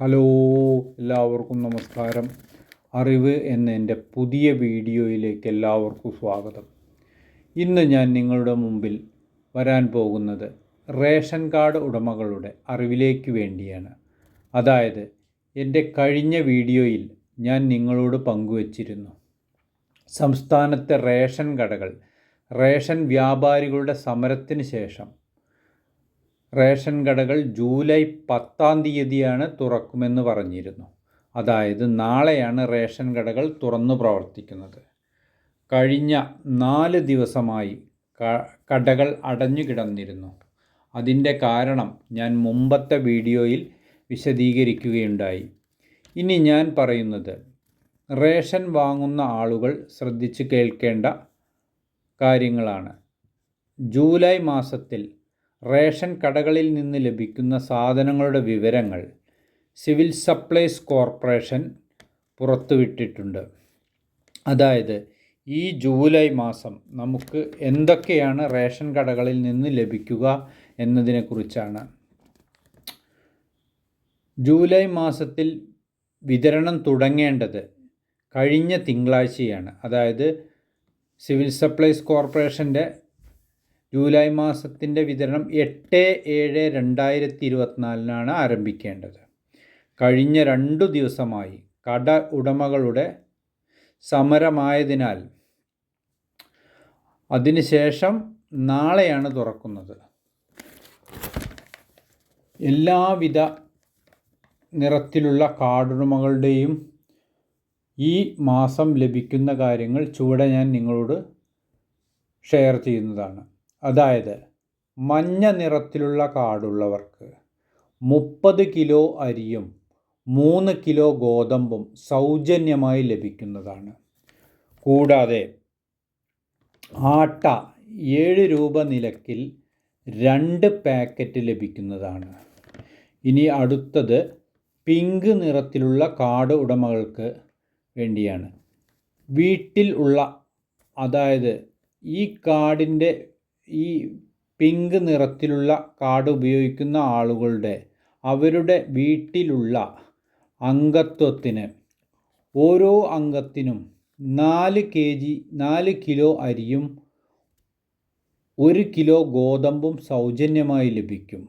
Hello എല്ലാവർക്കും നമസ്കാരം. അറിവ് എന്ന എന്റെ പുതിയ വീഡിയോയിലേക്ക് എല്ലാവർക്കും സ്വാഗതം. ഇന്ന് ഞാൻ നിങ്ങളുടെ മുമ്പിൽ വരാൻ പോകുന്നത് റേഷൻ കാർഡ് ഉടമകളുടെ അറിവിലേക്ക് വേണ്ടിയാണ്. അതായത് എന്റെ കഴിഞ്ഞ വീഡിയോയിൽ ഞാൻ നിങ്ങളോട് പങ്കുവച്ചിരുന്നു. സംസ്ഥാനത്തെ റേഷൻ കടകൾ റേഷൻ വ്യാപാരികളുടെ സമരത്തിന് ശേഷം റേഷൻ കടകൾ ജൂലൈ പത്താം തീയതിയാണ് തുറക്കുമെന്ന് പറഞ്ഞിരുന്നു. അതായത് നാളെയാണ് റേഷൻ കടകൾ തുറന്നു പ്രവർത്തിക്കുന്നത്. കഴിഞ്ഞ നാല് ദിവസമായി കടകൾ അടഞ്ഞു കിടന്നിരുന്നു. അതിന്റെ കാരണം ഞാൻ മുമ്പത്തെ വീഡിയോയിൽ വിശദീകരിക്കുകയുണ്ടായി. ഇനി ഞാൻ പറയുന്നത് റേഷൻ വാങ്ങുന്ന ആളുകൾ ശ്രദ്ധിച്ച് കേൾക്കേണ്ട കാര്യങ്ങളാണ്. ജൂലൈ മാസത്തിൽ റേഷൻ കടകളിൽ നിന്ന് ലഭിക്കുന്ന സാധനങ്ങളുടെ വിവരങ്ങൾ സിവിൽ സപ്ലൈസ് കോർപ്പറേഷൻ പുറത്തുവിട്ടിട്ടുണ്ട്. അതായത് ഈ ജൂലൈ മാസം നമുക്ക് എന്തൊക്കെയാണ് റേഷൻ കടകളിൽ നിന്ന് ലഭിക്കുക എന്നതിനെക്കുറിച്ചാണ്. ജൂലൈ മാസത്തിൽ വിതരണം തുടങ്ങേണ്ടത് കഴിഞ്ഞ തിങ്കളാഴ്ചയാണ്. അതായത് സിവിൽ സപ്ലൈസ് കോർപ്പറേഷന്റെ ജൂലൈ മാസത്തിന്റെ വിതരണം എട്ട് ഏഴ് രണ്ടായിരത്തി ഇരുപത്തിനാലിനാണ് ആരംഭിക്കേണ്ടത്. കഴിഞ്ഞ രണ്ടു ദിവസമായി കട ഉടമകളുടെ സമരമായതിനാൽ അതിനുശേഷം നാളെയാണ് തുറക്കുന്നത്. എല്ലാവിധ നിറത്തിലുള്ള കാർഡുടമകളുടെയും ഈ മാസം ലഭിക്കുന്ന കാര്യങ്ങൾ ചുവടെ ഞാൻ നിങ്ങളോട് ഷെയർ ചെയ്യുന്നതാണ്. അതായത് മഞ്ഞ നിറത്തിലുള്ള കാർഡുള്ളവർക്ക് മുപ്പത് കിലോ അരിയും മൂന്ന് കിലോ ഗോതമ്പും സൗജന്യമായി ലഭിക്കുന്നതാണ്. കൂടാതെ ആട്ട ഏഴ് രൂപ നിലക്കിൽ രണ്ട് പാക്കറ്റ് ലഭിക്കുന്നതാണ്. ഇനി അടുത്തത് പിങ്ക് നിറത്തിലുള്ള കാർഡ് ഉടമകൾക്ക് വേണ്ടിയാണ്. വീട്ടിൽ ഉള്ള അതായത് ഈ കാർഡിന്റെ ഈ പിങ്ക് നിറത്തിലുള്ള കാർഡ് ഉപയോഗിക്കുന്ന ആളുകളുടെ അവരുടെ വീട്ടിലുള്ള അംഗത്വത്തിന് ഓരോ അംഗത്തിനും നാല് കെ ജി നാല് കിലോ അരിയും ഒരു കിലോ ഗോതമ്പും സൗജന്യമായി ലഭിക്കും.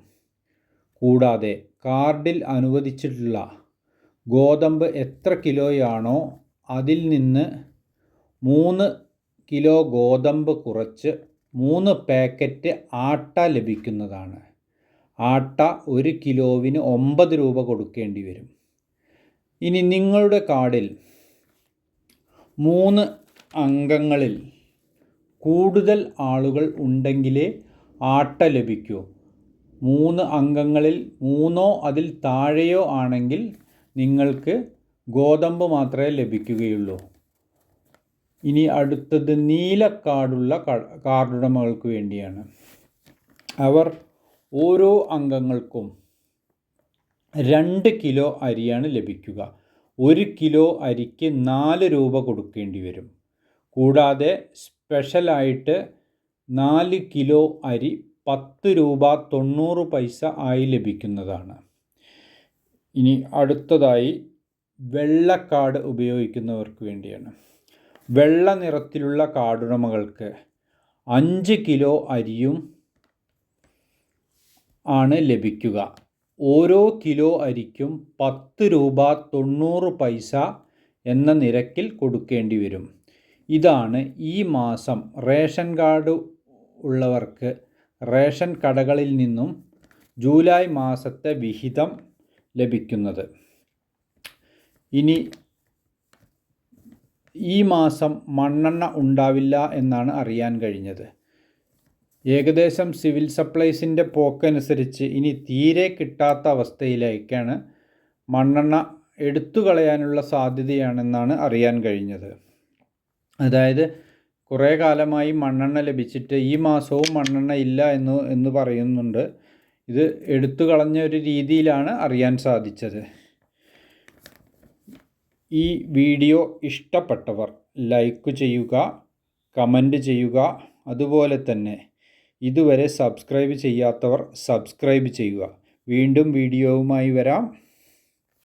കൂടാതെ കാർഡിൽ അനുവദിച്ചിട്ടുള്ള ഗോതമ്പ് എത്ര കിലോയാണോ അതിൽ നിന്ന് മൂന്ന് കിലോ ഗോതമ്പ് കുറച്ച് മൂന്ന് പാക്കറ്റ് ആട്ട ലഭിക്കുന്നതാണ്. ആട്ട ഒരു കിലോവിന് ഒമ്പത് രൂപ കൊടുക്കേണ്ടി വരും. ഇനി നിങ്ങളുടെ കാർഡിൽ മൂന്ന് അംഗങ്ങളിൽ കൂടുതൽ ആളുകൾ ഉണ്ടെങ്കിലേ ആട്ട ലഭിക്കൂ. മൂന്ന് അംഗങ്ങളിൽ മൂന്നോ അതിൽ താഴെയോ ആണെങ്കിൽ നിങ്ങൾക്ക് ഗോതമ്പ് മാത്രമേ ലഭിക്കുകയുള്ളൂ. ഇനി അടുത്തത് നീല കാർഡുള്ള കാർഡുടമകൾക്ക് വേണ്ടിയാണ്. അവർ ഓരോ അംഗങ്ങൾക്കും രണ്ട് കിലോ അരിയാണ് ലഭിക്കുക. ഒരു കിലോ അരിക്ക് നാല് രൂപ കൊടുക്കേണ്ടി വരും. കൂടാതെ സ്പെഷ്യലായിട്ട് നാല് കിലോ അരി പത്ത് രൂപ തൊണ്ണൂറ് പൈസ ആയി ലഭിക്കുന്നതാണ്. ഇനി അടുത്തതായി വെള്ള കാർഡ് ഉപയോഗിക്കുന്നവർക്ക് വേണ്ടിയാണ്. വെള്ള നിറത്തിലുള്ള കാടുടമകൾക്ക് അഞ്ച് കിലോ അരിയും ആണ് ലഭിക്കുക. ഓരോ കിലോ അരിക്കും പത്ത് രൂപ തൊണ്ണൂറ് പൈസ എന്ന നിരക്കിൽ കൊടുക്കേണ്ടി വരും. ഇതാണ് ഈ മാസം റേഷൻ കാർഡ് ഉള്ളവർക്ക് റേഷൻ കടകളിൽ നിന്നും ജൂലൈ മാസത്തെ വിഹിതം ലഭിക്കുന്നത്. ഇനി ഈ മാസം മണ്ണെണ്ണ ഉണ്ടാവില്ല എന്നാണ് അറിയാൻ കഴിഞ്ഞത്. ഏകദേശം സിവിൽ സപ്ലൈസിന്റെ പോക്കനുസരിച്ച് ഇനി തീരെ കിട്ടാത്ത അവസ്ഥയിലേക്കാണ് മണ്ണെണ്ണ എടുത്തു കളയാനുള്ള സാധ്യതയാണെന്നാണ് അറിയാൻ കഴിഞ്ഞത്. അതായത് കുറേ കാലമായി മണ്ണെണ്ണ ലഭിച്ചിട്ട് ഈ മാസവും മണ്ണെണ്ണ ഇല്ല എന്ന് എന്ന് പറയുന്നുണ്ട്. ഇത് എടുത്തു കളഞ്ഞ ഒരു രീതിയിലാണ് അറിയാൻ സാധിച്ചത്. ഈ വീഡിയോ ഇഷ്ടപ്പെട്ടവർ ലൈക്ക് ചെയ്യുക കമന്റ് ചെയ്യുക. അതുപോലെ തന്നെ ഇതുവരെ സബ്സ്ക്രൈബ് ചെയ്യാത്തവർ സബ്സ്ക്രൈബ് ചെയ്യുക. വീണ്ടും വീഡിയോവുമായി വരാം.